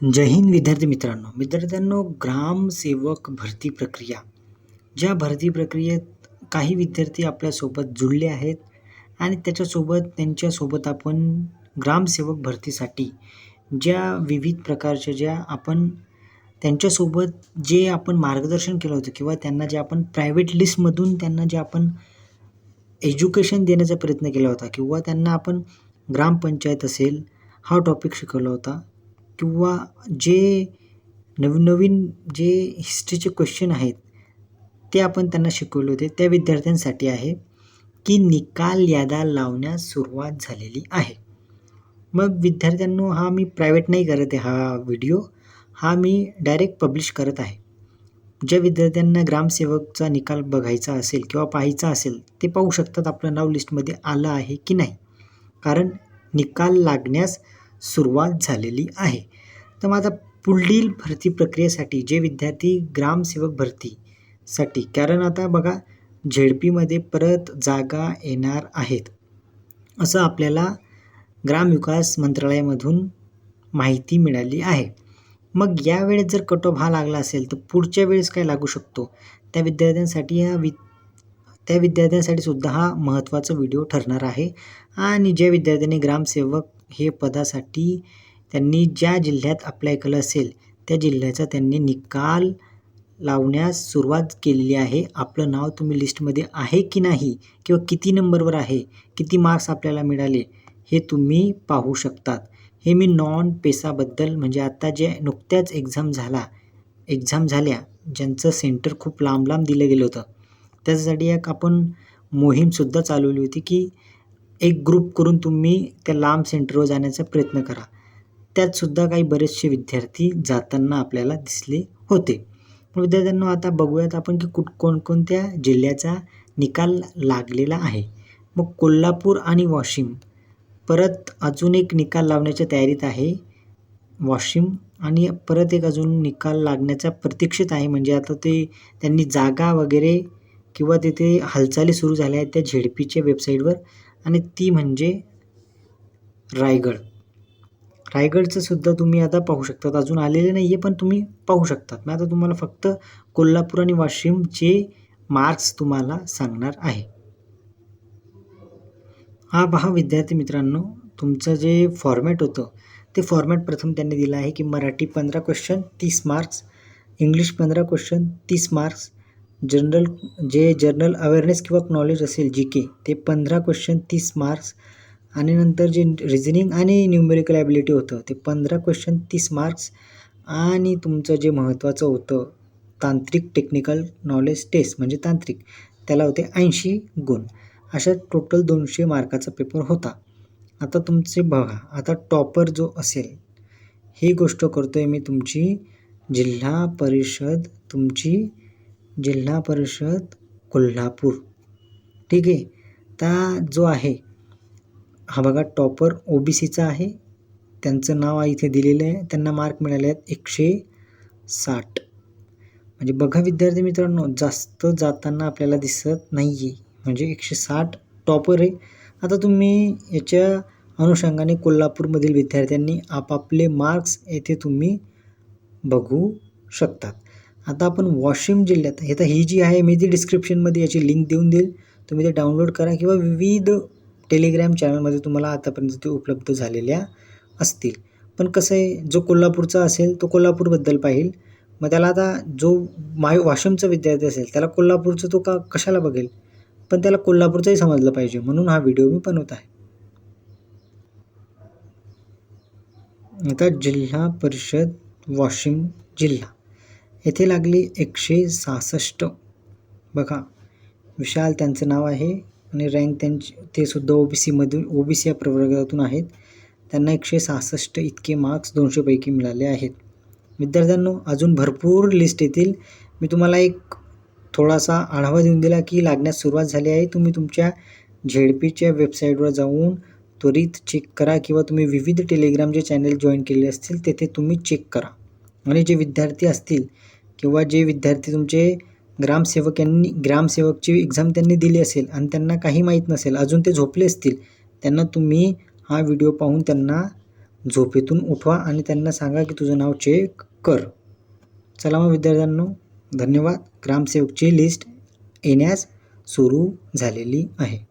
जय हिंद विद्यार्थी मित्रांनो. विद्यार्थ्यांनो ग्रामसेवक भरती प्रक्रिया. ज्या भरती प्रक्रियेत काही विद्यार्थी आपल्यासोबत जुळले आहेत आणि त्याच्यासोबत त्यांच्यासोबत आपण ग्रामसेवक भरतीसाठी ज्या विविध प्रकारच्या ज्या आपण त्यांच्यासोबत जे आपण मार्गदर्शन केलं होतं किंवा त्यांना जे आपण प्रायव्हेट लिस्टमधून त्यांना जे आपण एज्युकेशन देण्याचा प्रयत्न केला होता किंवा त्यांना आपण ग्रामपंचायत असेल हा टॉपिक शिकवला होता किंवा जे नवनवीन जे हिस्ट्रीचे क्वेश्चन आहेत ते आपण त्यांना शिकवले होते. त्या विद्यार्थ्यांसाठी आहे की निकाल यादा लावण्यास सुरुवात झालेली आहे. मग विद्यार्थ्यांनो हा मी प्रायव्हेट नाही करत आहे हा व्हिडिओ हा मी डायरेक्ट पब्लिश करत आहे. ज्या विद्यार्थ्यांना ग्रामसेवकचा निकाल बघायचा असेल किंवा पाहायचा असेल ते पाहू शकतात आपलं नाव लिस्टमध्ये आलं आहे की नाही. कारण निकाल लागण्यास सुरुवात झालेली आहे. तर माझा पुढील भरती प्रक्रियेसाठी जे विद्यार्थी ग्रामसेवक भरतीसाठी कारण आता बघा झेडपीमध्ये परत जागा येणार आहेत. असं आपल्याला ग्रामविकास मंत्रालयामधून माहिती मिळाली आहे. मग यावेळेस जर कट ऑफ हा लागला असेल तर पुढच्या वेळेस काय लागू शकतो? त्या विद्यार्थ्यांसाठी हा वि त्या विद्यार्थ्यांसाठी सुद्धा हा महत्त्वाचा व्हिडिओ ठरणार आहे. आणि ज्या विद्यार्थ्यांनी ग्रामसेवक हे पदासाठी त्यांनी ज्या जिल्ह्यात अप्लाय केलं असेल त्या जिल्ह्याचा त्यांनी निकाल लावण्यास सुरुवात केलेली आहे. आपलं नाव तुम्ही लिस्टमध्ये आहे की नाही? किंवा किती नंबरवर आहे? किती मार्क्स आपल्याला मिळाले? हे तुम्ही पाहू शकतात. हे मी नॉन पेसाबद्दल म्हणजे आत्ता जे नुकत्याच एक्झाम झाला एक्झाम झाल्या ज्यांचं सेंटर खूप लांब लांब दिलं गेलं होतं. त्याच्यासाठी एक आपण मोहीमसुद्धा चालवली होती की एक ग्रुप करून तुम्ही त्या लांब सेंटरवर जाण्याचा प्रयत्न करा. त्यातसुद्धा काही बरेचसे विद्यार्थी जाताना आपल्याला दिसले होते. विद्यार्थ्यांना आता बघूयात आपण की कुठ कोणकोणत्या जिल्ह्याचा निकाल लागलेला आहे. मग कोल्हापूर आणि वाशिम. परत अजून एक निकाल लावण्याच्या तयारीत आहे. वाशिम आणि परत एक अजून निकाल लागण्याच्या प्रतीक्षेत आहे. म्हणजे आता ते त्यांनी जागा वगैरे किंवा तिथे हालचाली सुरू झाल्या आहेत त्या झेडपीच्या वेबसाईटवर. आणि ती म्हणजे रायगड. रायगडचं सुद्धा तुम्ही आता पाहू शकतात. अजून आलेले नाही आहे पण तुम्ही पाहू शकतात. मग आता तुम्हाला फक्त कोल्हापूर आणि वाशिमचे मार्क्स तुम्हाला सांगणार आहे. हा पहा विद्यार्थी मित्रांनो तुमचं जे फॉर्मॅट होतं ते फॉर्मॅट प्रथम त्यांनी दिलं आहे की मराठी पंधरा क्वेश्चन तीस मार्क्स इंग्लिश पंधरा क्वेश्चन तीस मार्क्स जनरल जे जनरल अवेअरनेस किंवा नॉलेज असेल जी के ते पंधरा क्वेश्चन तीस मार्क्स आणि नंतर जे रिझनिंग आणि न्यूमेरिकल ॲबिलिटी होतं ते पंधरा क्वेश्चन तीस मार्क्स आणि तुमचं जे महत्त्वाचं होतं तांत्रिक टेक्निकल नॉलेज टेस्ट म्हणजे तांत्रिक त्याला होते ऐंशी गुण. अशा टोटल दोनशे मार्काचा पेपर होता. आता तुमचे बघा आता टॉपर जो असेल ही गोष्ट करतो आहे मी तुमची जिल्हा परिषद तुमची जिल्हा परिषद कोल्हापूर. ठीक आहे? त्या जो आहे हा बघा टॉपर ओ बी सीचा आहे. त्यांचं नाव इथे दिलेलं आहे. त्यांना मार्क मिळाले आहेत एकशे साठ. म्हणजे बघा विद्यार्थी मित्रांनो जास्त जाताना आपल्याला दिसत नाही आहे म्हणजे एकशे साठ टॉपर आहे. आता तुम्ही याच्या अनुषंगाने कोल्हापूरमधील विद्यार्थ्यांनी आपापले मार्क्स येथे तुम्ही बघू शकतात. आता आपण वाशिम जिल्ह्यात हे तर ही जी आहे मी ती डिस्क्रिप्शनमध्ये याची लिंक देऊन देईल. तुम्ही ते डाउनलोड करा किंवा विविध टेलिग्राम चॅनलमध्ये तुम्हाला आतापर्यंत ते उपलब्ध झालेल्या असतील. पण कसं आहे जो कोल्हापूरचा असेल तो कोल्हापूरबद्दल पाहिल. मग त्याला आता जो माय वाशिमचा विद्यार्थी असेल त्याला कोल्हापूरचं तो का कशाला बघेल? पण त्याला कोल्हापूरचंही समजलं पाहिजे म्हणून हा व्हिडिओ मी बनवत आहे. आता जिल्हा परिषद वाशिम जिल्हा. येथे लागली एकशे सहासष्ट. बघा विशाल त्यांचं नाव आहे आणि रँक त्यांची ते सुद्धा O B सीमधून O B C या प्रवर्गातून आहेत. त्यांना एकशे सहासष्ट इतके मार्क्स दोनशेपैकी मिळाले आहेत. विद्यार्थ्यांनो अजून भरपूर लिस्ट येतील. मी तुम्हाला एक थोडासा आढावा देऊन दिला की लागण्यास सुरुवात झाली आहे. तुम्ही तुमच्या झेड पीच्या वेबसाईटवर जाऊन त्वरित चेक करा किंवा तुम्ही विविध टेलिग्रामचे चॅनल जॉईन केले असतील तेथे तुम्ही चेक करा. आणि जे विद्यार्थी असतील किंवा जे विद्यार्थी तुमचे ग्रामसेवक यांनी ग्रामसेवकची एक्झाम त्यांनी दिली असेल आणि त्यांना काही माहीत नसेल अजून ते झोपले असतील त्यांना तुम्ही हा व्हिडिओ पाहून त्यांना झोपेतून उठवा आणि त्यांना सांगा की तुझं नाव चेक कर. चला मग विद्यार्थ्यांनो धन्यवाद. ग्रामसेवकची लिस्ट येण्यास सुरू झालेली आहे.